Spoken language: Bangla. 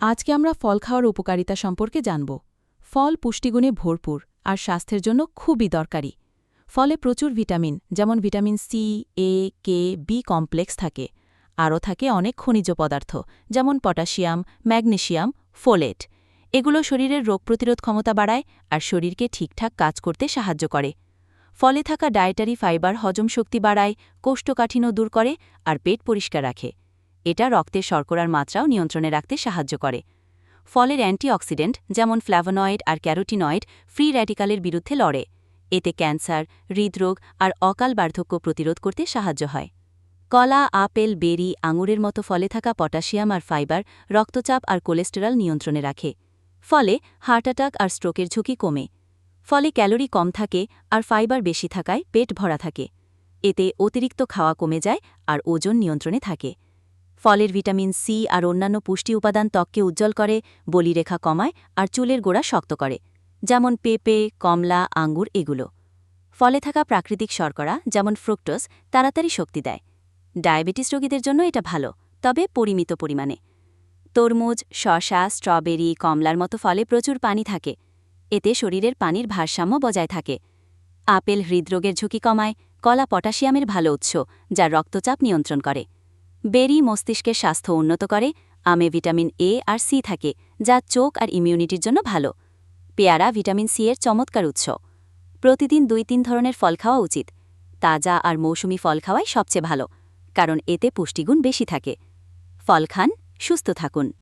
আজকে আমরা ফল খাওয়ার উপকারিতা সম্পর্কে জানব। ফল পুষ্টিগুণে ভরপুর আর স্বাস্থ্যের জন্য খুবই দরকারি। ফলে প্রচুর ভিটামিন, যেমন vitamin C, A, K, B complex থাকে। আরও থাকে অনেক খনিজ পদার্থ, যেমন পটাশিয়াম, ম্যাগনেশিয়াম, ফোলেট। এগুলো শরীরের রোগ প্রতিরোধ ক্ষমতা বাড়ায় আর শরীরকে ঠিকঠাক কাজ করতে সাহায্য করে। ফলে থাকা ডায়েটারি ফাইবার হজম শক্তি বাড়ায়, কোষ্ঠকাঠিন্য দূর করে আর পেট পরিষ্কার রাখে। এটা রক্তের শর্করার মাত্রাও নিয়ন্ত্রণে রাখতে সাহায্য করে। ফলের অ্যান্টিঅক্সিডেন্ট যেমন ফ্ল্যাভোনয়েড আর ক্যারোটিনয়েড ফ্রি র্যাডিকালের বিরুদ্ধে লড়ে। এতে ক্যান্সার, হৃদরোগ আর অকাল বার্ধক্য প্রতিরোধ করতে সাহায্য হয়। কলা, আপেল, বেরি, আঙুরের মতো ফলে থাকা পটাশিয়াম আর ফাইবার রক্তচাপ আর কোলেস্টেরল নিয়ন্ত্রণে রাখে। ফলে হার্ট অ্যাটাক আর স্ট্রোকের ঝুঁকি কমে। ফলে ক্যালোরি কম থাকে আর ফাইবার বেশি থাকায় পেট ভরা থাকে। এতে অতিরিক্ত খাওয়া কমে যায় আর ওজন নিয়ন্ত্রণে থাকে। ফলের ভিটামিন সি আর অন্যান্য পুষ্টি উপাদান ত্বককে উজ্জ্বল করে, বলিরেখা কমায় আর চুলের গোড়া শক্ত করে, যেমন পেঁপে, কমলা, আঙ্গুর এগুলো। ফলে থাকা প্রাকৃতিক শর্করা, যেমন ফ্রুক্টোস তাড়াতাড়ি শক্তি দেয়। ডায়াবেটিস রোগীদের জন্য এটা ভালো, তবে পরিমিত পরিমাণে। তরমুজ শশা স্ট্রবেরি, কমলার মতো ফলে প্রচুর পানি থাকে। এতে শরীরের পানির ভারসাম্য বজায় থাকে। আপেল হৃদরোগের ঝুঁকি কমায়, কলা পটাশিয়ামের ভালো উৎস, যা রক্তচাপ নিয়ন্ত্রণ করে। বেরি মস্তিষ্কের স্বাস্থ্য উন্নত করে, আমে ভিটামিন এ আর সি থাকে, যা চোখ আর ইমিউনিটির জন্য ভালো। পেয়ারা ভিটামিন সি এর চমৎকার উৎস। প্রতিদিন দুই তিন ধরনের ফল খাওয়া উচিত। তাজা আর মৌসুমি ফল খাওয়াই সবচেয়ে ভালো, কারণ এতে পুষ্টিগুণ বেশি থাকে। ফল খান, সুস্থ থাকুন।